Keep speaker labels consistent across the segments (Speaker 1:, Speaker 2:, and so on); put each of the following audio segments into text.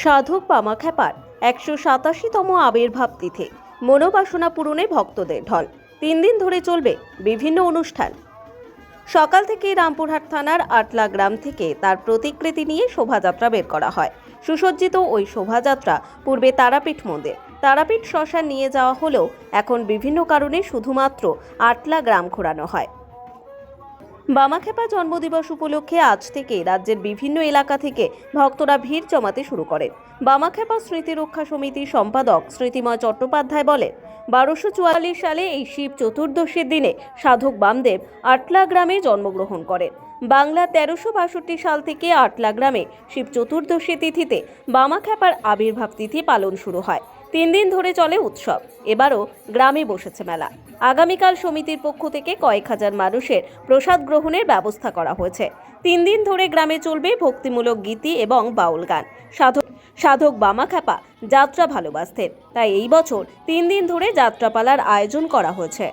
Speaker 1: সাধক পামাখ্যাপার, একশো সাতাশিতম আবির্ভাব তিথি। মনোবাসনা পূরণে ভক্তদের ঢল। তিন দিন ধরে চলবে বিভিন্ন অনুষ্ঠান। সকাল থেকে রামপুরহাট থানার আটলা গ্রাম থেকে তার প্রতিকৃতি নিয়ে শোভাযাত্রা বের করা হয়। সুসজ্জিত ওই শোভাযাত্রা পূর্বে তারাপীঠ মন্দির। তারাপীঠ শ্মশান নিয়ে যাওয়া হলেও এখন বিভিন্ন কারণে শুধুমাত্র আটলা গ্রাম ঘোরানো হয়। বামাখ্যাপা জন্মদিবস উপলক্ষে আজ থেকে রাজ্যের বিভিন্ন এলাকা থেকে ভক্তরা ভিড় জমাতে শুরু করেন। বামাখ্যাপা স্মৃতি রক্ষা সমিতির সম্পাদক স্মৃতিময় চট্টোপাধ্যায় বলেন, বারোশো চুয়াল্লিশ সালে এই শিব চতুর্দশীর দিনে সাধক বামদেব আটলা গ্রামে জন্মগ্রহণ করেন। বাংলা তেরোশো বাষট্টি সাল থেকে আটলা গ্রামে শিব চতুর্দশী তিথিতে বামাখ্যাপার আবির্ভাব তিথি পালন শুরু হয়। তিন দিন ধরে চলে উৎসব। এবারও গ্রামে বসেছে মেলা। আগামীকাল সমিতির পক্ষ থেকে কয়েক হাজার মানুষের প্রসাদ গ্রহণের ব্যবস্থা করা হয়েছে। তিন দিন ধরে গ্রামে চলবে ভক্তিমূলক গীতি এবং বাউল গান। সাধক সাধক বামাখ্যাপা যাত্রা ভালোবাসতেন। তাই এই বছর তিন দিন ধরে যাত্রাপালার আয়োজন করা হয়েছে।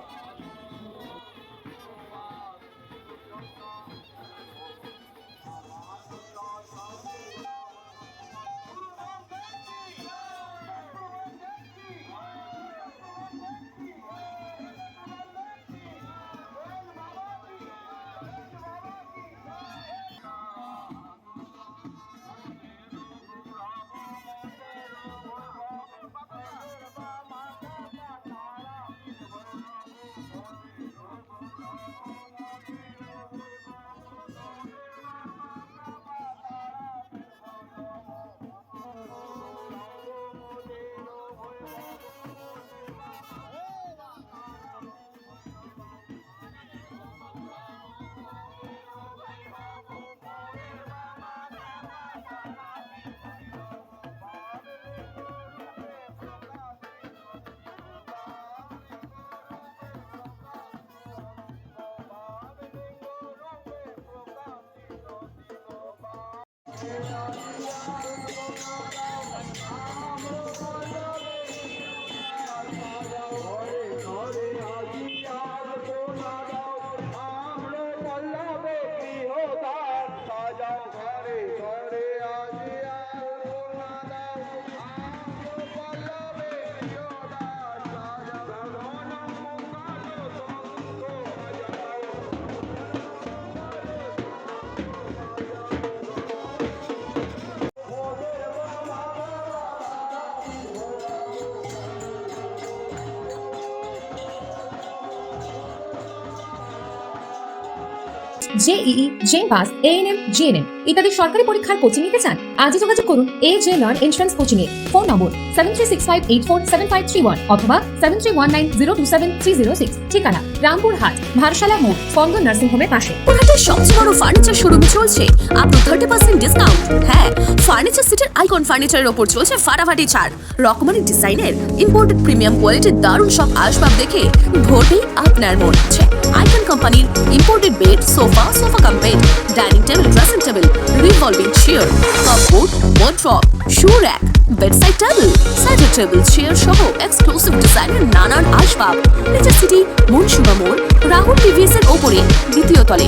Speaker 1: Yeah.
Speaker 2: JEE J pass ANM GNM ইত্যাদি সরকারি পরীক্ষার কোচিং নিতে চান, আজই যোগাযোগ করুন A J learn entrance coaching phone number seven three six five eight four seven five three one অথবা seven three one nine zero two seven three zero six ঠিকানা, রামপুর হাট ভারসালা মোড় নার্সিং হোমের পাশে।
Speaker 3: সবচেয়ে বড় ফার্নিচার শোরুম চলছে? আপ টু থার্টি পার্সেন্ট ফার্নিচারের ওপর চলছে ফাটাফাটি ছাড়। রকমারি ডিজাইনের ইম্পোর্টেড প্রিমিয়াম কোয়ালিটির দারুণ সব আসবাব দেখে ভরবেই আপনার মন। হচ্ছে আইকন কোম্পানির imported bed sofa sofa cum dining table dressing table revolving chair cupboard wardrobe shoe rack bedside table সাইডের টেবিল চেয়ার সহ এক্সক্লুসিভ ডিজাইনের নানান আসবাব। নিচের সিটি মুন্সিবা মোড় রাহুল টিভিএস এর ওপরে দ্বিতীয় তলে।